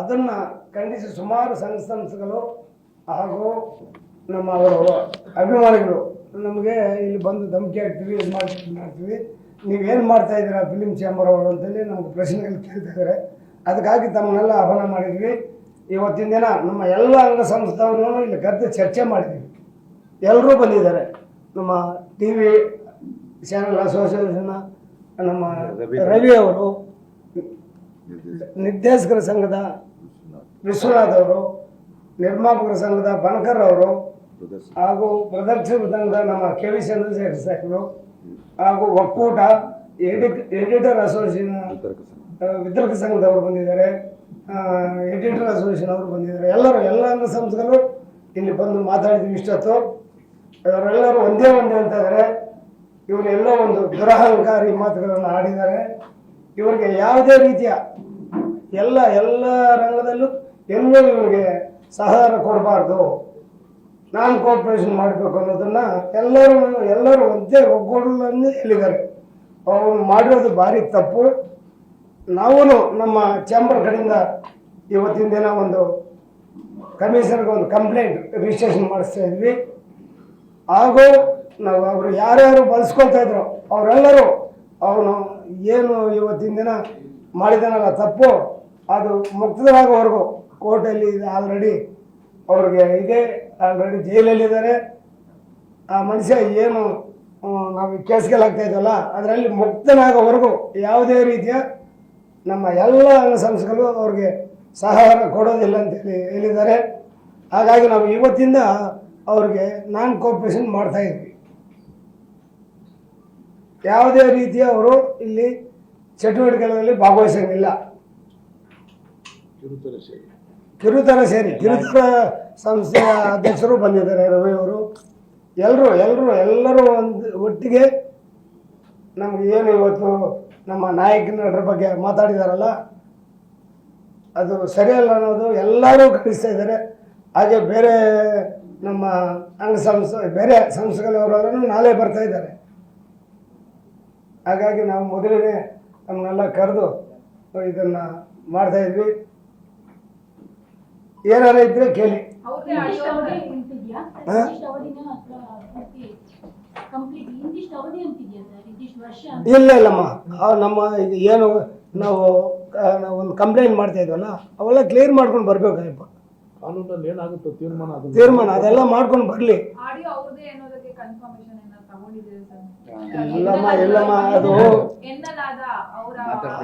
ಅದನ್ನು ಖಂಡಿಸಿ ಸುಮಾರು ಸಂಘ ಸಂಸ್ಥೆಗಳು ಹಾಗೂ ನಮ್ಮ ಅವರು ಅಭಿಮಾನಿಗಳು ನಮಗೆ ಇಲ್ಲಿ ಬಂದು ಧಮಕಿ ಹಾಕ್ತೀವಿ ಇದು ಮಾಡ್ತೀವಿ. ಮಾಡ್ತೀವಿ ನೀವೇನು ಮಾಡ್ತಾ ಇದ್ದೀರಾ ಫಿಲಿಮ್ ಚೇಂಬರ್ ಅವರು ಅಂತೇಳಿ ನಮಗೆ ಪ್ರಶ್ನೆಗಳು ಕೇಳ್ತಾ ಇದ್ದಾರೆ ಅದಕ್ಕಾಗಿ ತಮ್ಮನ್ನೆಲ್ಲ ಆಹ್ವಾನ ಮಾಡಿದ್ವಿ. ಇವತ್ತಿನ ದಿನ ನಮ್ಮ ಎಲ್ಲ ಅಂಗ ಸಂಸ್ಥೆಯವ್ರನ್ನೂ ಇಲ್ಲಿ ಕರೆದು ಚರ್ಚೆ ಮಾಡಿದ್ವಿ. ಎಲ್ಲರೂ ಬಂದಿದ್ದಾರೆ. ನಮ್ಮ ಟಿ ವಿ ಚಾನಲ್ ಅಸೋಸಿಯೇಷನ್ ನಮ್ಮ ರವಿ. ಅವರು ನಿರ್ದೇಶಕರ ಸಂಘದ ವಿಶ್ವನಾಥ್ ಅವರು ನಿರ್ಮಾಪಕರ ಸಂಘದ ಬಣಕರ್ ಅವರು ಹಾಗೂ ಪ್ರದರ್ಶನ ಸಂಘದ ನಮ್ಮ ಕೆ ವಿ ಚಂದ್ರಶೇಖರ್ ಸಾಹೇಬರು ಹಾಗೂ ಒಕ್ಕೂಟ ಎಡಿಟ್ ಎಡಿಟರ್ ಅಸೋಸಿಯೇಷನ್ ವಿತರಕ ಸಂಘದವರು ಬಂದಿದ್ದಾರೆ. ಎಡಿಟರ್ ಅಸೋಸಿಯೇಷನ್ ಅವರು ಬಂದಿದ್ದಾರೆ. ಎಲ್ಲರೂ ಎಲ್ಲ ಅಂಗ ಸಂಸ್ಥೆಗಳು ಇಲ್ಲಿ ಬಂದು ಮಾತಾಡಿದ್ವಿ ಇಷ್ಟೊತ್ತು. ಅವರೆಲ್ಲರೂ ಒಂದೇ ಒಂದೇ ಅಂತ ಇದ್ದಾರೆ. ಇವರೆಲ್ಲೋ ಒಂದು ದುರಹಂಕಾರಿ ಮಾತುಗಳನ್ನು ಆಡಿದ್ದಾರೆ. ಇವರಿಗೆ ಯಾವುದೇ ರೀತಿಯ ಎಲ್ಲ ಎಲ್ಲ ರಂಗದಲ್ಲೂ ಎಲ್ಲೂ ಇವರಿಗೆ ಸಹಕಾರ ಕೊಡಬಾರ್ದು. ನಾನು ಕೋಪರೇಷನ್ ಮಾಡಬೇಕು ಅನ್ನೋದನ್ನ ಎಲ್ಲರೂ ಎಲ್ಲರೂ ಒಂದೇ ಒಗ್ಗೂಡಲನ್ನು ಹೇಳಿದ್ದಾರೆ. ಅವನು ಮಾಡಿರೋದು ಭಾರಿ ತಪ್ಪು. ನಾವು ನಮ್ಮ ಚೇಂಬರ್ ಕಡೆಯಿಂದ ಇವತ್ತಿನ ದಿನ ಒಂದು ಕಮಿಷನರ್ಗೆ ಒಂದು ಕಂಪ್ಲೇಂಟ್ ರಿಜಿಸ್ಟ್ರೇಷನ್ ಮಾಡಿಸ್ತಾ ಇದ್ವಿ. ಹಾಗೂ ನಾವು ಅವರು ಯಾರ್ಯಾರು ಬಳಸ್ಕೊಳ್ತಾ ಇದ್ರು, ಅವರೆಲ್ಲರೂ ಅವನು ಏನು ಇವತ್ತಿನ ದಿನ ಮಾಡಿದನಲ್ಲ ತಪ್ಪು, ಅದು ಮುಕ್ತರಾಗೋವರೆಗೂ ಕೋರ್ಟಲ್ಲಿ ಆಲ್ರೆಡಿ ಅವ್ರಿಗೆ ಇದೆ ಆಲ್ರೆಡಿ ಜೈಲಲ್ಲಿದ್ದಾರೆ ಆ ಮನುಷ್ಯ ಏನು ನಾವು ಕೇಸ್ಗಳಾಗ್ತಾ ಇದ್ವಲ್ಲ ಅದರಲ್ಲಿ ಮುಕ್ತನಾಗೋವರೆಗೂ ಯಾವುದೇ ರೀತಿಯ ನಮ್ಮ ಎಲ್ಲ ಸಂಸ್ಥೆಗಳು ಅವ್ರಿಗೆ ಸಹಕಾರ ಕೊಡೋದಿಲ್ಲ ಅಂತ ಹೇಳಿ ಹೇಳಿದ್ದಾರೆ. ಹಾಗಾಗಿ ನಾವು ಇವತ್ತಿಂದ ಅವ್ರಿಗೆ ನಾನ್ ಕೋಪರೇಷನ್ ಮಾಡ್ತಾ ಇದ್ವಿ. ಯಾವುದೇ ರೀತಿಯ ಅವರು ಇಲ್ಲಿ ಚಟುವಟಿಕೆಗಳಲ್ಲಿ ಭಾಗವಹಿಸಂಗಿಲ್ಲ. ಕಿರುತರ ಸೇರಿ. ಕಿರುತರ ಸಂಸ್ಥೆಯ ಅಧ್ಯಕ್ಷರು ಬಂದಿದ್ದಾರೆ, ರವಿ ಅವರು. ಎಲ್ಲರೂ ಎಲ್ಲರೂ ಎಲ್ಲರೂ ಒಂದು ಒಟ್ಟಿಗೆ ನಮ್ಗೆ ಏನು ಇವತ್ತು ನಮ್ಮ ನಾಯಕನರ ಬಗ್ಗೆ ಮಾತಾಡಿದಾರಲ್ಲ, ಅದು ಸರಿಯಲ್ಲ ಅನ್ನೋದು ಎಲ್ಲರೂ ಕಳಿಸ್ತಾ ಇದ್ದಾರೆ. ಹಾಗೆ ಬೇರೆ ನಮ್ಮ ಅಂಗ ಸಂಸ್ಥೆ, ಬೇರೆ ಸಂಸ್ಥೆಗಳವರೂ ನಾಳೆ ಬರ್ತಾ ಇದ್ದಾರೆ. ಹಾಗಾಗಿ ನಾವು ಮೊದಲನೇ ನಮ್ಮನ್ನೆಲ್ಲ ಕರೆದು ಇದನ್ನು ಮಾಡ್ತಾ ಇದ್ವಿ. ಏನಾರ ಇದ್ರೆ ಕೇಳಿ. ಇಲ್ಲ ಇಲ್ಲಮ್ಮ. ನಮ್ಮ ಇದು ಏನು ನಾವು ನಾವು ಒಂದು ಕಂಪ್ಲೇಂಟ್ ಮಾಡ್ತಾ ಇದ್ವಲ್ಲ ಅವೆಲ್ಲ ಕ್ಲಿಯರ್ ಮಾಡ್ಕೊಂಡು ಬರ್ಬೇಕಾಯಪ್ಪ ಕಾನೂನಲ್ಲಿ ಏನಾಗುತ್ತೋ ತೀರ್ಮಾನ ಅದು ತೀರ್ಮಾನ ಅದೆಲ್ಲ ಮಾಡ್ಕೊಂಡು ಬರಲಿ. ಆಡಿಯೋ ಅವ್ರದೇ ಅನ್ನೋದಕ್ಕೆ ಕನ್ಫರ್ಮೇಶನ್ ಏನಾದ್ರು ತಗೊಂಡಿದ್ದೀರಿ ಸರ್? ಇಲ್ಲಮ್ಮ ಇಲ್ಲಮ್ಮ ಅದು ಎನ್ನಲಾದ ಅವರ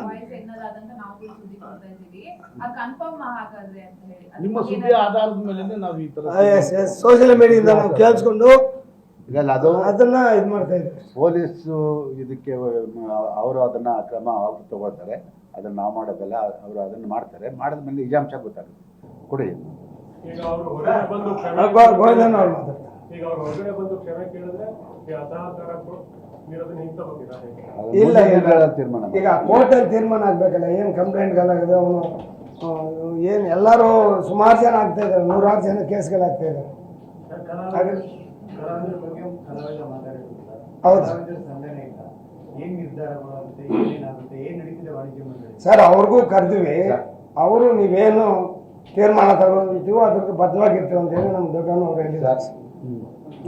ವಾಯ್ಸ್ ಎನ್ನಲಾದ ಅಂತ ನಾವು ಸುದ್ದಿ ಕೊಡ್ತಾ ಇದ್ದೀವಿ. ಅದು ಕನ್ಫರ್ಮ್ ಹಾಗಾದ್ರೆ ಅಂತ ಹೇಳಿ. ನಿಮ್ಮ ಸುದ್ದಿ ಆಧಾರದ ಮೇಲೆ ನಾವು ಈ ತರ ಸೋಷಿಯಲ್ ಮೀಡಿಯಾದಿಂದ ನಾವು ಕೇಳಿಸ್ಕೊಂಡು ಅದು ಅದನ್ನ ಇದು ಮಾಡ್ತಾ ಪೊಲೀಸು ಇದಕ್ಕೆ ಅವರು ಅದನ್ನ ಕ್ರಮ ಅವ್ರು ತಗೊಳ್ತಾರೆ. ಅದನ್ನ ನಾವು ಮಾಡೋದಲ್ಲ ಅವರು ಅದನ್ನ ಮಾಡ್ತಾರೆ. ಮಾಡಿದ್ಮೇಲೆ ನಿಜಾಂಶ ಗೊತ್ತಾಗುತ್ತೆ. ಕೊಡಿ. ಈಗ ಅವರು ಹೊರಗಡೆ ಬಂದು ಕ್ಷಮೆ ಗೋವಿಂದಣ್ಣ ಅವ್ರು ಮಾತಾಡ್ತಾರೆ ಈಗ ಅವ್ರು ಹೊರಗಡೆ ಬಂದು ಕ್ಷಮೆ ಕೇಳಿದ್ರೆ ಈ ಅಸಹಕಾರ ನೀರದನ್ನ ಹಿಂದೆ ಹೋಗಿಲ್ಲ ಇಲ್ಲ, ತೀರ್ಮಾನ. ಈಗ ಕೋರ್ಟಲ್ಲಿ ತೀರ್ಮಾನ ಆಗ್ಬೇಕಲ್ಲ ಏನು ಕಂಪ್ಲೇಂಟ್ಗಳಾಗಿದೆ ಅವನು ಏನು ಎಲ್ಲರೂ ಸುಮಾರು ಜನ ಆಗ್ತಾ ಇದ್ದಾರೆ ನೂರಾರು ಜನ ಕೇಸ್ಗಳಾಗ್ತಾ ಇದ್ದಾರೆ. ಹೌದು. ಸರ್ ಅವ್ರಿಗೂ ಕರೆದಿವಿ ಅವರು ನೀವೇನು ತೀರ್ಮಾನ ತಗೊಂಡಿರ್ತೀವೋ ಅದ್ರದ್ದು ಬದ್ಧವಾಗಿರ್ತೀವಿ ಅಂತ ಹೇಳಿ ನಮ್ಮ ದೊಡ್ಡನವ್ರು ಹೇಳಿದ್ದಾರೆ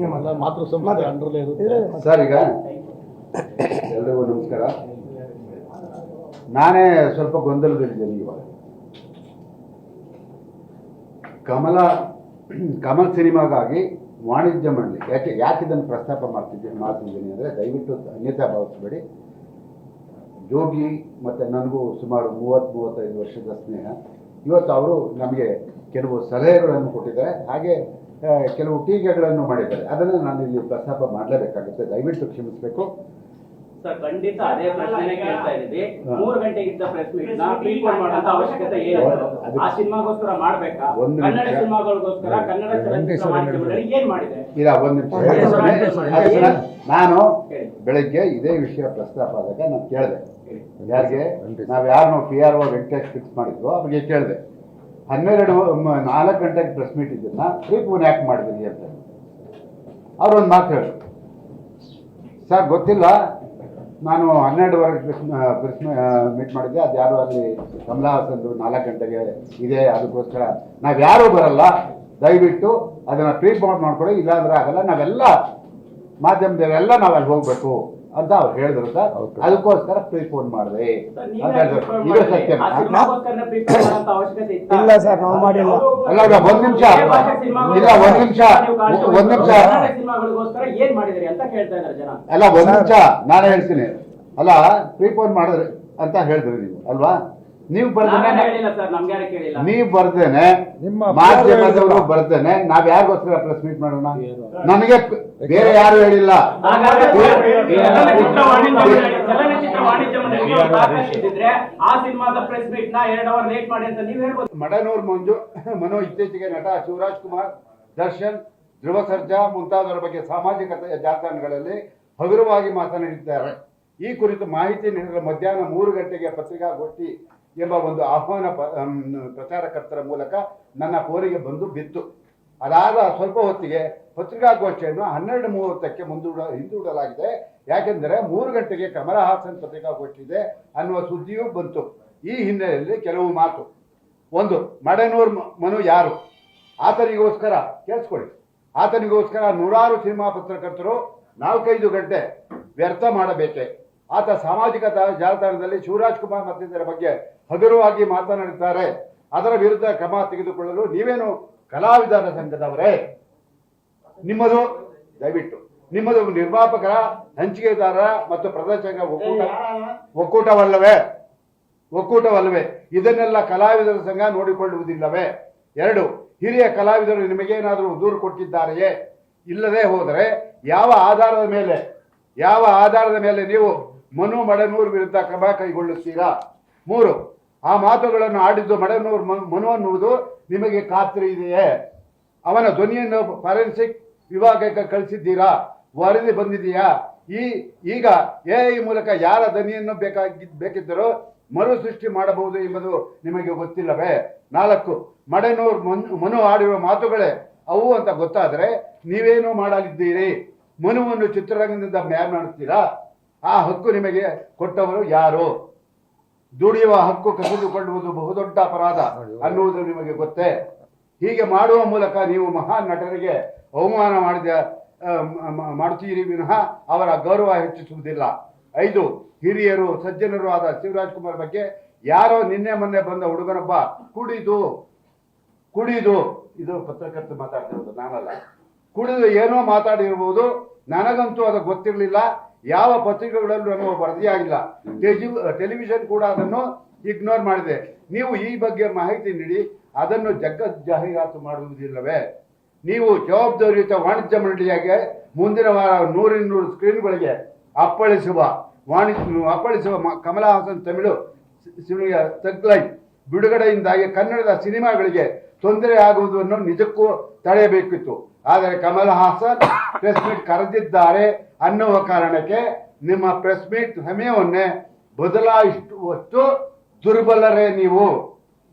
ಎಲ್ಲ ಮಾತೃ ಸಂಸ್ಥೆ ಅಂಡರ್ಲೇ ಇರುತ್ತೆ. ಸರ್ ಈಗ ಎಲ್ರಿಗೂ ನಮಸ್ಕಾರ. ನಾನೇ ಸ್ವಲ್ಪ ಗೊಂದಲದಲ್ಲಿದ್ದೇನೆ ಇವಾಗ. ಕಮಲ ಕಮಲ್ ಸಿನಿಮಾಗಾಗಿ ವಾಣಿಜ್ಯ ಮಂಡಳಿ ಯಾಕೆ ಯಾಕೆ ಇದನ್ನು ಪ್ರಸ್ತಾಪ ಮಾಡ್ತಿದ್ದೀನಿ ಮಾಡ್ತಿದ್ದೀನಿ ಅಂದರೆ ದಯವಿಟ್ಟು ಅನ್ಯತಾ ಭಾವಿಸಬೇಡಿ. ಜೋಗಿ ಮತ್ತು ನನಗೂ ಸುಮಾರು ಮೂವತ್ತು ಮೂವತ್ತೈದು ವರ್ಷದ ಸ್ನೇಹ. ಇವತ್ತು ಅವರು ನಮಗೆ ಕೆಲವು ಸಲಹೆಗಳನ್ನು ಕೊಟ್ಟಿದ್ದಾರೆ. ಹಾಗೆ ಕೆಲವು ಟೀಕೆಗಳನ್ನು ಮಾಡಿದ್ದಾರೆ. ಅದನ್ನು ನಾನು ಇಲ್ಲಿ ಪ್ರಸ್ತಾಪ ಮಾಡಲೇಬೇಕಾಗುತ್ತೆ. ದಯವಿಟ್ಟು ಕ್ಷಮಿಸಬೇಕು. ಸರ್ ಖಂಡಿತ ಅದೇ ಪ್ರಶ್ನೆ ಕೇಳ್ತಾ ಇದ್ದೀವಿ. ಮೂರು ಮೂರು ಗಂಟೆಗಿದ್ದ ಪ್ರೆಸ್ ಮೀಟ್ ನಾ ಪ್ರೀಪೋನ್ ಮಾಡುವಂತ ಅವಶ್ಯಕತೆ ಏನು ಆ ಸಿನಿಮಾಗೋಸ್ಕರ ಮಾಡ್ಬೇಕಾ? ಒಂದು ಕನ್ನಡ. ಸಿನಿಮಾಗಳಿಗೋಸ್ಕರ ಕನ್ನಡ ಚಲನಚಿತ್ರ ಮಂಡಳಿ ಏನ್ ಮಾಡಿದೆ? ಇಲ್ಲ ಒಂದು ನಿಮಿಷ. ನಾನು ಬೆಳಿಗ್ಗೆ ಇದೇ ವಿಷಯ ಪ್ರಸ್ತಾಪ ಆದಾಗ ನಾನು ಕೇಳಿದೆ. ಯಾರಿಗೆ? ನಾವು ಯಾರು P R O Venkatesh fix ಮಾಡಿದ್ರು ಅವ್ರಿಗೆ ಕೇಳಿದೆ. ಹನ್ನೆರಡು ನಾಲ್ಕು ಗಂಟೆಗೆ ಪ್ರೆಸ್ ಮೀಟ್ ಇದನ್ನ ಪ್ರೀಪೋನ್ ಯಾಕೆ ಮಾಡಿದ್ರಿ ಅಂತ. ಅವ್ರು ಒಂದು ಮಾತು ಹೇಳಿದ್ರು ಸರ್ ಗೊತ್ತಿಲ್ಲ ನಾನು ಹನ್ನೆರಡುವರೆಗೆ ಪ್ರೆಸ್ ಪ್ರೆಸ್ ಮೀಟ್ ಮಾಡಿದ್ದೆ. ಅದು ಯಾರು ಅಲ್ಲಿ ಕಮಲಾ ಹಾಸನ್ದು ನಾಲ್ಕು ಗಂಟೆಗೆ ಇದೆ, ಅದಕ್ಕೋಸ್ಕರ. ನಾವು ಯಾರೂ ಬರಲ್ಲ. ದಯವಿಟ್ಟು ಅದನ್ನು ಟ್ರೀಟ್ಮೆಂಟ್ ಮಾಡಿಕೊಡಿ ಇಲ್ಲಾಂದ್ರೆ ಆಗಲ್ಲ. ನಾವೆಲ್ಲ ಮಾಧ್ಯಮದವರೆಲ್ಲ ನಾವು ಅಲ್ಲಿ ಹೋಗ್ಬೇಕು. ಅಂತ ಅವ್ರು ಹೇಳಿದ್ರು ಸರ್. ಅದಕ್ಕೋಸ್ಕರ ಪ್ರೀಫೋನ್ ಮಾಡಿದೆ. ಇದು ಸತ್ಯ? ಇಲ್ಲ ಸರ್ ನಾವು ಮಾಡಿಲ್ಲ. ಅಲ್ಲ ಒಂದ್ ನಿಮಿಷ. ಇಲ್ಲ ಒಂದ್ ನಿಮಿಷ. ಒಂದ್ ನಿಮಿಷ. ಸಿನಿಮಾಗಳಿಗೋಸ್ಕರ ಏನ್ ಮಾಡಿದ್ರಿ ಅಂತ ಕೇಳ್ತಾ ಇದ್ದಾರೆ ಜನ. ಅಲ್ಲ ಒಂದ್ ನಿಮಿಷ. ನಾನು ಹೇಳ್ತೀನಿ. ಅಲ್ಲ ಫೋನ್ ಮಾಡಿದ್ರಿ ಅಂತ ಹೇಳಿದ್ರಿ ನೀವು ಅಲ್ವಾ? ನೀವು ಬರ್ದೇನೆ ಹೇಳಿಲ್ಲ ಸರ್ ನಮ್ಗೆ ಯಾರು ಕೇಳಿಲ್ಲ. ನೀವು ಬರ್ದೇನೆ ನಿಮ್ಮ ಮಾಧ್ಯಮದವರು ಬರ್ದೇನೆ ನಾವ್ ಯಾರಿಗೋಸ್ಕರ ಪ್ರೆಸ್ ಮೀಟ್ ಮಾಡೋಣ? ನನಗೆ ಬೇರೆ ಯಾರು ಹೇಳಿಲ್ಲ. ಹಾಗಾದ್ರೆ ಚಲನಚಿತ್ರ ವಾಣಿಜ್ಯ ಚಲನಚಿತ್ರ ವಾಣಿಜ್ಯ ಮಂಡಳಿಗೆ ಒಂದು ಆ ಸಿನಿಮಾದ ಪ್ರೆಸ್ ಮೀಟ್ನ ಎರಡ್ ಅವರ್ ಲೇಟ್ ಮಾಡಿ ಅಂತ ನೀವ್ ಹೇಳ್ಬೋದು. ಮಡನೂರ್ ಮಂಜು ಮನೋ ಇತ್ತೀಚೆಗೆ ನಟ ಶಿವರಾಜ್ ಕುಮಾರ್ ದರ್ಶನ್ ಧ್ರುವ ಸರ್ಜಾ ಮುಂತಾದವರ ಬಗ್ಗೆ ಸಾಮಾಜಿಕ ಜಾಲತಾಣಗಳಲ್ಲಿ ಹಗುರವಾಗಿ ಮಾತನಾಡಿದ್ದಾರೆ. ಈ ಕುರಿತು ಮಾಹಿತಿ ನೀಡಲು ಮಧ್ಯಾಹ್ನ ಮೂರು ಗಂಟೆಗೆ ಪತ್ರಿಕಾಗೋಷ್ಠಿ ಎಂಬ ಒಂದು ಆಹ್ವಾನ ಪ್ರಚಾರಕರ್ತರ ಮೂಲಕ ನನ್ನ ಫೋನಿಗೆ ಬಂದು ಬಿತ್ತು. ಅದಾದ ಸ್ವಲ್ಪ ಹೊತ್ತಿಗೆ ಪತ್ರಿಕಾಗೋಷ್ಠಿಯನ್ನು ಹನ್ನೆರಡು ಮೂವತ್ತಕ್ಕೆ ಮುಂದೂಡ, ಹಿಂದೂಡಲಾಗಿದೆ. ಯಾಕೆಂದರೆ ಮೂರು ಗಂಟೆಗೆ ಕಮಲ ಹಾಸನ್ ಪತ್ರಿಕಾಗೋಷ್ಠಿ ಇದೆ ಅನ್ನುವ ಸುದ್ದಿಯೂ ಬಂತು. ಈ ಹಿನ್ನೆಲೆಯಲ್ಲಿ ಕೆಲವು ಮಾತು. ಒಂದು, ಮಡನೂರ್ ಮನು ಯಾರು? ಆತನಿಗೋಸ್ಕರ ಕೇಳಿಸ್ಕೊಳ್ಳಿ. ಆತನಿಗೋಸ್ಕರ ನೂರಾರು ಸಿನಿಮಾ ಪತ್ರಕರ್ತರು ನಾಲ್ಕೈದು ಗಂಟೆ ವ್ಯರ್ಥ ಮಾಡಬೇಕೆ? ಆತ ಸಾಮಾಜಿಕ ಜಾಲತಾಣದಲ್ಲಿ ಶಿವರಾಜ್ ಕುಮಾರ್ ಮತ್ತಿತರ ಬಗ್ಗೆ ಹಗುರವಾಗಿ ಮಾತನಾಡಿದ್ದಾರೆ ಅದರ ವಿರುದ್ಧ ಕ್ರಮ ತೆಗೆದುಕೊಳ್ಳಲು ನೀವೇನು ಕಲಾವಿದರ ಸಂಘದವರೇ? ನಿಮ್ಮದು, ದಯವಿಟ್ಟು, ನಿಮ್ಮದು ನಿರ್ಮಾಪಕರ, ಹಂಚಿಕೆದಾರ ಮತ್ತು ಪ್ರದರ್ಶಕ ಒಕ್ಕೂಟ, ಒಕ್ಕೂಟವಲ್ಲವೇ? ಒಕ್ಕೂಟವಲ್ಲವೇ. ಇದನ್ನೆಲ್ಲ ಕಲಾವಿದರ ಸಂಘ ನೋಡಿಕೊಳ್ಳುವುದಿಲ್ಲವೇ? ಎರಡು, ಹಿರಿಯ ಕಲಾವಿದರು ನಿಮಗೇನಾದರೂ ದೂರು ಕೊಟ್ಟಿದ್ದಾರೆಯೇ? ಇಲ್ಲದೆ ಹೋದರೆ ಯಾವ ಆಧಾರದ ಮೇಲೆ? ಯಾವ ಆಧಾರದ ಮೇಲೆ ನೀವು ಮನು ಮಡನೂರ್ ವಿರುದ್ಧ ಕ್ರಮ ಕೈಗೊಳ್ಳುತ್ತೀರಾ? ಮೂರು, ಆ ಮಾತುಗಳನ್ನು ಆಡಿದ್ದು ಮಡನೂರ್ ಮನು ಅನ್ನುವುದು ನಿಮಗೆ ಖಾತ್ರಿ ಇದೆಯೇ? ಅವನ ಧ್ವನಿಯನ್ನು ಫಾರೆನ್ಸಿಕ್ ವಿಭಾಗಕ್ಕೆ ಕಳಿಸಿದ್ದೀರಾ? ವರದಿ ಬಂದಿದೆಯಾ? ಈ, ಈಗ ಎಐ ಮೂಲಕ ಯಾರ ಧ್ವನಿಯನ್ನು ಬೇಕಾಗಿ, ಬೇಕಿದ್ದರೂ ಮರು ಸೃಷ್ಟಿ ಮಾಡಬಹುದು ಎಂಬುದು ನಿಮಗೆ ಗೊತ್ತಿಲ್ಲವೇ? ನಾಲ್ಕು, ಮಡನೂರ್ ಮನು ಆಡಿರುವ ಮಾತುಗಳೇ ಅವು ಅಂತ ಗೊತ್ತಾದರೆ ನೀವೇನು ಮಾಡಲಿದ್ದೀರಿ? ಮನುವನ್ನು ಚಿತ್ರರಂಗದಿಂದ ಮ್ಯಾರ್ ಮಾಡುತ್ತೀರಾ? ಆ ಹಕ್ಕು ನಿಮಗೆ ಕೊಟ್ಟವರು ಯಾರು? ದುಡಿಯುವ ಹಕ್ಕು ಕಸಿದುಕೊಳ್ಳುವುದು ಬಹುದೊಡ್ಡ ಅಪರಾಧ ಅನ್ನುವುದು ನಿಮಗೆ ಗೊತ್ತೇ? ಹೀಗೆ ಮಾಡುವ ಮೂಲಕ ನೀವು ಮಹಾನ್ ನಟರಿಗೆ ಅವಮಾನ ಮಾಡಿದ ಮಾಡುತ್ತೀರಿ ವಿನಃ ಅವರ ಗೌರವ ಹೆಚ್ಚಿಸುವುದಿಲ್ಲ. ಐದು, ಹಿರಿಯರು, ಸಜ್ಜನರು ಆದ ಶಿವರಾಜ್ ಕುಮಾರ್ ಬಗ್ಗೆ ಯಾರೋ ನಿನ್ನೆ ಮೊನ್ನೆ ಬಂದ ಹುಡುಗನೊಬ್ಬ ಕುಡಿದು ಕುಡಿದು, ಇದು ಪತ್ರಕರ್ತ ಮಾತಾಡ್ತಿರೋದು ನಾನಲ್ಲ ಕುಡಿದು ಏನೋ ಮಾತಾಡಿರ್ಬೋದು ನನಗಂತೂ ಅದು ಗೊತ್ತಿರಲಿಲ್ಲ. ಯಾವ ಪತ್ರಿಕೆಗಳಲ್ಲೂ ನಮಗೆ ವರದಿಯಾಗಿಲ್ಲ ಟೆಲಿವಿಷನ್ ಕೂಡ ಅದನ್ನು ಇಗ್ನೋರ್ ಮಾಡಿದೆ. ನೀವು ಈ ಬಗ್ಗೆ ಮಾಹಿತಿ ನೀಡಿ, ಅದನ್ನು ಜಗ್ಗ ಜಾಹೀರಾತು ಮಾಡುವುದಿಲ್ಲವೇ? ನೀವು ಜವಾಬ್ದಾರಿಯುತ ವಾಣಿಜ್ಯ ಮಂಡಳಿಯಾಗೆ ಮುಂದಿನ ವಾರ ನೂರಿನ್ನೂರು ಸ್ಕ್ರೀನ್ಗಳಿಗೆ ಅಪ್ಪಳಿಸುವ ವಾಣಿಜ್ಯ, ಅಪ್ಪಳಿಸುವ ಕಮಲ ಹಾಸನ್ ತಮಿಳು ಸಿನಿಮಾ ತಗ್ಲೈನ್ ಬಿಡುಗಡೆಯಿಂದಾಗಿ ಕನ್ನಡದ ಸಿನಿಮಾಗಳಿಗೆ ತೊಂದರೆ ಆಗುವುದನ್ನು ನಿಜಕ್ಕೂ ತಡೆಯಬೇಕಿತ್ತು. ಆದರೆ ಕಮಲ್ ಹಾಸನ್ ಪ್ರೆಸ್ ಮೀಟ್ ಕರೆದಿದ್ದಾರೆ ಅನ್ನುವ ಕಾರಣಕ್ಕೆ ನಿಮ್ಮ ಪ್ರೆಸ್ ಮೀಟ್ ಸಮಯವನ್ನೇ ಬದಲಾಯಿಸುವಷ್ಟು ದುರ್ಬಲರೇ ನೀವು.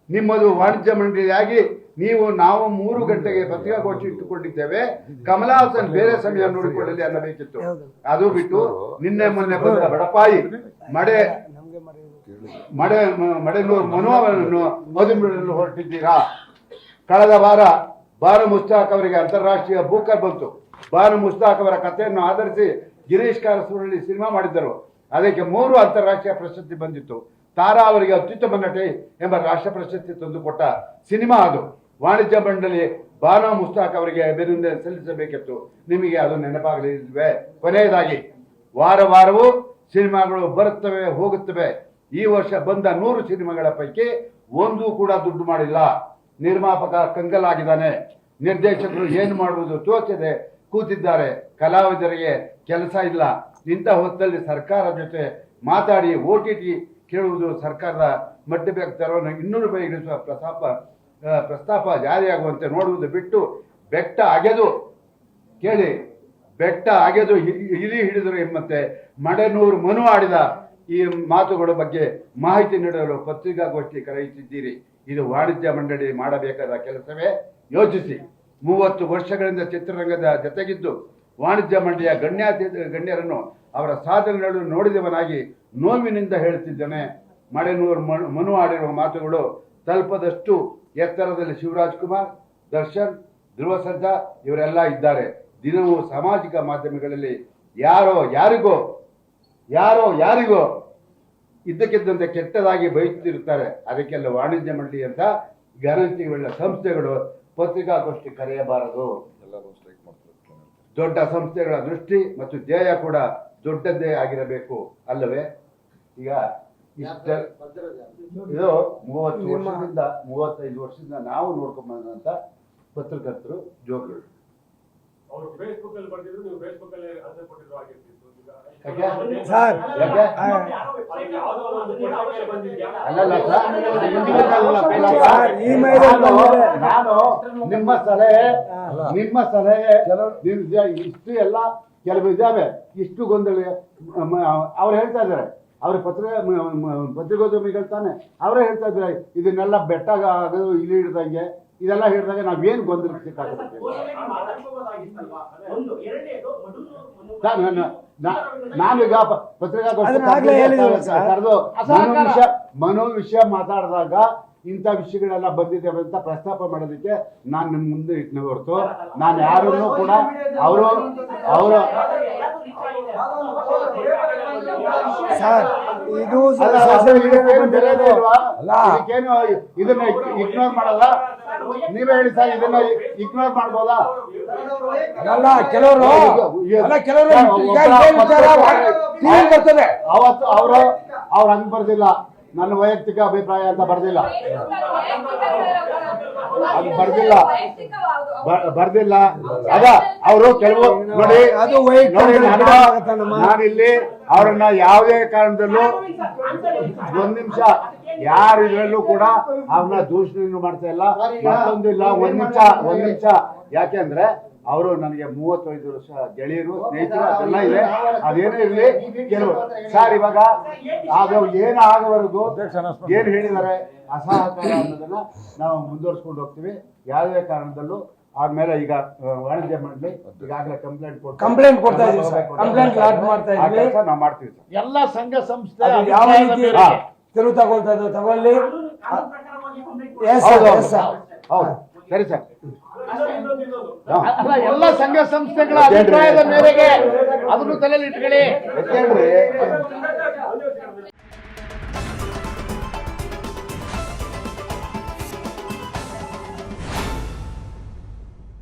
ನಿಮ್ಮದು ವಾಣಿಜ್ಯ ಮಂಡಳಿಯಾಗಿ ನೀವು ನಾವು ಮೂರು ಗಂಟೆಗೆ ಪತ್ರಿಕಾಗೋಷ್ಠಿ ಇಟ್ಟುಕೊಂಡಿದ್ದೇವೆ. ಕಮಲ ಹಾಸನ್ ಬೇರೆ ಸಮಯ ನೋಡಿಕೊಳ್ಳಲಿ ಅನ್ನಬೇಕಿತ್ತು. ಅದು ಬಿಟ್ಟು ನಿನ್ನೆ ಮೊನ್ನೆ ಬಂದ ಬಡಪಾಯಿ ಮಡೆ ಮಡೆ ಮ- ಮಡೆನೂರು ಮನೋಹರನ್ನು ಮದುಬಿಡಲು ಹೊರಟಿದ್ದೀರಾ? ಕಳೆದ ವಾರ ಬಾನು ಮುಸ್ತಾಕ್ ಅವರಿಗೆ ಅಂತಾರಾಷ್ಟ್ರೀಯ ಬೂಕರ್ ಬಂತು. ಬಾನು ಮುಸ್ತಾಕ್ ಅವರ ಕಥೆಯನ್ನು ಆಧರಿಸಿ ಗಿರೀಶ್ ಕಾರಸೂರಲ್ಲಿ ಸಿನಿಮಾ ಮಾಡಿದ್ದರು. ಅದಕ್ಕೆ ಮೂರು ಅಂತಾರಾಷ್ಟ್ರೀಯ ಪ್ರಶಸ್ತಿ ಬಂದಿತ್ತು. ತಾರಾ ಅವರಿಗೆ ಅತ್ಯುತ್ತಮ ನಟಿ ಎಂಬ ರಾಷ್ಟ್ರ ಪ್ರಶಸ್ತಿ ತಂದುಕೊಟ್ಟ ಸಿನಿಮಾ ಅದು. ವಾಣಿಜ್ಯ ಮಂಡಳಿ ಬಾನು ಮುಸ್ತಾಕ್ ಅವರಿಗೆ ಅಭಿನಂದನೆ ಸಲ್ಲಿಸಬೇಕಿತ್ತು. ನಿಮಗೆ ಅದು ನೆನಪಾಗಲಿಲ್ವೇ? ಕೊನೆಯದಾಗಿ, ವಾರ ವಾರವೂ ಸಿನಿಮಾಗಳು ಬರುತ್ತವೆ, ಹೋಗುತ್ತವೆ. ಈ ವರ್ಷ ಬಂದ ನೂರು ಸಿನಿಮಾಗಳ ಪೈಕಿ ಒಂದು ಕೂಡ ದುಡ್ಡು ಮಾಡಿಲ್ಲ. ನಿರ್ಮಾಪಕ ಕಂಗಲಾಗಿದ್ದಾನೆ. ನಿರ್ದೇಶಕರು ಏನು ಮಾಡುವುದು ತೋಚದೆ ಕೂತಿದ್ದಾರೆ. ಕಲಾವಿದರಿಗೆ ಕೆಲಸ ಇಲ್ಲ. ಇಂಥ ಹೊತ್ತಲ್ಲಿ ಸರ್ಕಾರ ಜೊತೆ ಮಾತಾಡಿ ಓ ಟಿ ಟಿ ಕೇಳುವುದು ಸರ್ಕಾರದ ಮಟ್ಟಬೇಕು ದರವನ್ನು ಇನ್ನೂರು ರೂಪಾಯಿ ಇಳಿಸುವ ಪ್ರಸ್ತಾಪ ಪ್ರಸ್ತಾಪ ಜಾರಿಯಾಗುವಂತೆ ನೋಡುವುದು ಬಿಟ್ಟು ಬೆಟ್ಟ ಅಗೆದು ಕೇಳಿ. ಬೆಟ್ಟ ಅಗೆದು ಇಲಿ ಹಿಡಿದರು ಎಂಬಂತೆ ಮಡನೂರು ಮನು ಆಡಿದ ಈ ಮಾತುಗಳ ಬಗ್ಗೆ ಮಾಹಿತಿ ನೀಡಲು ಪತ್ರಿಕಾಗೋಷ್ಠಿ ಕರೆಯುತ್ತಿದ್ದೀರಿ. ಇದು ವಾಣಿಜ್ಯ ಮಂಡಳಿ ಮಾಡಬೇಕಾದ ಕೆಲಸವೇ? ಯೋಚಿಸಿ. ಮೂವತ್ತು ವರ್ಷಗಳಿಂದ ಚಿತ್ರರಂಗದ ಜೊತೆಗಿದ್ದು ವಾಣಿಜ್ಯ ಮಂಡಳಿಯ ಗಣ್ಯಾತಿ ಗಣ್ಯರನ್ನು ಅವರ ಸಾಧನೆಗಳನ್ನು ನೋಡಿದವನಾಗಿ ನೋವಿನಿಂದ ಹೇಳುತ್ತಿದ್ದೇನೆ ಮಳೆನೂರು ಮನು- ಆಡಿರುವ ಮಾತುಗಳು ತಲುಪದಷ್ಟು ಎತ್ತರದಲ್ಲಿ ಶಿವರಾಜ್ ಕುಮಾರ್, ದರ್ಶನ್ ಧ್ರುವ ಸರ್ಜಾ ಇವರೆಲ್ಲ ಇದ್ದಾರೆ. ದಿನವೂ ಸಾಮಾಜಿಕ ಮಾಧ್ಯಮಗಳಲ್ಲಿ ಯಾರೋ ಯಾರಿಗೋ ಯಾರೋ ಯಾರಿಗೋ ಇದ್ದಕ್ಕಿದ್ದಂತೆ ಕೆಟ್ಟದಾಗಿ ಬಯಸುತ್ತಿರುತ್ತಾರೆ ಅದಕ್ಕೆಲ್ಲ ವಾಣಿಜ್ಯ ಮಂಡಳಿ ಅಂತ ಗ್ಯಾರಂಟಿಗಳ ಸಂಸ್ಥೆಗಳು ಪತ್ರಿಕಾಗೋಷ್ಠಿ ಕರೆಯಬಾರದು. ದೊಡ್ಡ ಸಂಸ್ಥೆಗಳ ದೃಷ್ಟಿ ಮತ್ತು ಧ್ಯೇಯ ಕೂಡ ದೊಡ್ಡದ್ದೇ ಆಗಿರಬೇಕು ಅಲ್ಲವೇ? ಈಗ ಇಷ್ಟ ಇದು ಮೂವತ್ತು ವರ್ಷದಿಂದ ಮೂವತ್ತೈದು ವರ್ಷದಿಂದ ನಾವು ನೋಡ್ಕೊಂಡ್ ಬಂದಂತ ಪತ್ರಕರ್ತರು ಜೋಗಿಗಳು ಅವರು ಫೇಸ್ಬುಕ್ ಅಲ್ಲಿ ಬರ್ತಿದ್ರು ನೀವು ಫೇಸ್ಬುಕ್ ಅಲ್ಲಿ ಆನ್ಸರ್ ಕೊಟ್ಟಿದ್ರು ಆಗಿರ್ತಿತ್ತು ಸರ್ ನಾನು- ನಿಮ್ಮ ಸಲಹೆ ನಿಮ್ಮ ಸಲಹೆ ಇಷ್ಟು ಎಲ್ಲ ಕೆಲವು ಇದ್ದಾವೆ ಇಷ್ಟು ಗೊಂದಲ ಅವ್ರು ಹೇಳ್ತಾ ಇದ್ದಾರೆ ಅವ್ರ ಪತ್ರ ಪತ್ರಿಕೋದ್ಯಮಿಗಳು ತಾನೆ ಅವರೇ ಹೇಳ್ತಾ ಇದ್ದಾರೆ ಇದನ್ನೆಲ್ಲ ಬೆಟ್ಟ ಆಗೋದು ಇಲ್ಲಿ ಹಿಡ್ದಂಗೆ ಇದೆಲ್ಲ ಹೇಳಿದಾಗ ನಾವೇನು ಗೊಂದಲಕ್ಕೆ ಸಿಕ್ಕಾಗುತ್ತೆ ನಾನೀಗ ಪತ್ರಿಕಾಗೋಷ್ಠಿ ಮನು ವಿಷಯ ಮಾತಾಡಿದಾಗ ಇಂಥ ವಿಷಯಗಳೆಲ್ಲ ಬಂದಿದೆ ಅಂತ ಪ್ರಸ್ತಾಪ ಮಾಡೋದಕ್ಕೆ ನಾನು ನಿಮ್ಮ ಮುಂದೆ ಇಟ್ಟನೆ ಹೊರತು. ನಾನು ಯಾರನ್ನು ಕೂಡ ಅವರು ಅವರು ಇದನ್ನ ಇಗ್ನೋರ್ ಮಾಡಲ್ಲ. ನೀವೇ ಹೇಳಿ ಸರ್ ಇದನ್ನ ಇಗ್ನೋರ್ ಮಾಡ್ಬೋದಾ? ಅಲ್ಲ ಕೆಲವರು ಅಲ್ಲ ಕೆಲವರು ಈಗ ಇದೇ ವಿಚಾರ ಟಿವಿ ಬರ್ತದೆ ಅವತ್ತು ಅವರು ಅವ್ರು ಹಂಗ್ ಬರ್ದಿಲ್ಲ. ನನ್ನ ವೈಯಕ್ತಿಕ ಅಭಿಪ್ರಾಯ ಅಂತ ಬರ್ದಿಲ್ಲ. ಅದು ಬರ್ದಿಲ್ಲ. ಬರ್ದಿಲ್ಲ. ಅದ ಅವರು ಕೆಲವು ನೋಡಿ ಅದು. ನಾನಿಲ್ಲಿ ಅವರನ್ನ ಯಾವುದೇ ಕಾರಣದಲ್ಲೂ ಒಂದ್ ನಿಮಿಷ ಯಾರ ಇದ್ರಲ್ಲೂ ಕೂಡ ಅವ್ರನ್ನ ದೂಷಣೆಯನ್ನು ಮಾಡ್ತಾ ಇಲ್ಲ. ಮತ್ತೊಂದಿಲ್ಲ ಒಂದ್ ನಿಮಿಷ ಒಂದ್ ನಿಮಿಷ. ಯಾಕೆಂದ್ರೆ ಅವರು ನನಗೆ ಮೂವತ್ತೈದು ವರ್ಷ ಗೆಳೆಯರು ಸ್ನೇಹಿತರು ಅದೆಲ್ಲ ಇದೆ. ಅದೇನೇ ಇರಲಿ. ಕೆಲವು ಸರ್ ಇವಾಗ ಅದು ಏನು ಆಗವರೆಗೂ ಏನು ಹೇಳಿದ್ದಾರೆ? ಅಸಹಕಾರ ಅನ್ನೋದನ್ನ ನಾವು ಮುಂದುವರ್ಸ್ಕೊಂಡು ಹೋಗ್ತೀವಿ. ಯಾವುದೇ ಕಾರಣದಲ್ಲೂ ಆದ್ಮೇಲೆ ಈಗ ವಾಣಿಜ್ಯ ಮಂಡಳಿ ಈಗಾಗಲೇ ಕಂಪ್ಲೇಂಟ್ ಕೊಟ್ಟು ಕಂಪ್ಲೇಂಟ್ ಕೊಡ್ತಾ ಇದೀವಿ ಸರ್ ಕಂಪ್ಲೇಂಟ್ ಲಾಟ್ ಮಾಡ್ತಾ ಇದೀವಿ. ನಾವು ಮಾಡ್ತೀವಿ ಸರ್ ಎಲ್ಲ ಸಂಘ ಸಂಸ್ಥೆ ಯಾವ ರೀತಿ ತಿರುವು ತಗೊಳ್ತಾ ಇದ್ದು ತಗೊಳ್ಳಿ. ಹೌದು ಸರ್ ಸರ್ ಎಲ್ಲ ಸಂಘ ಸಂಸ್ಥೆಗಳ ಅಭಿಪ್ರಾಯದ ಮೇರೆಗೆ ಅದನ್ನು ತಲೆಯಲ್ಲಿ ಇಟ್ಕೊಳ್ಳಿ.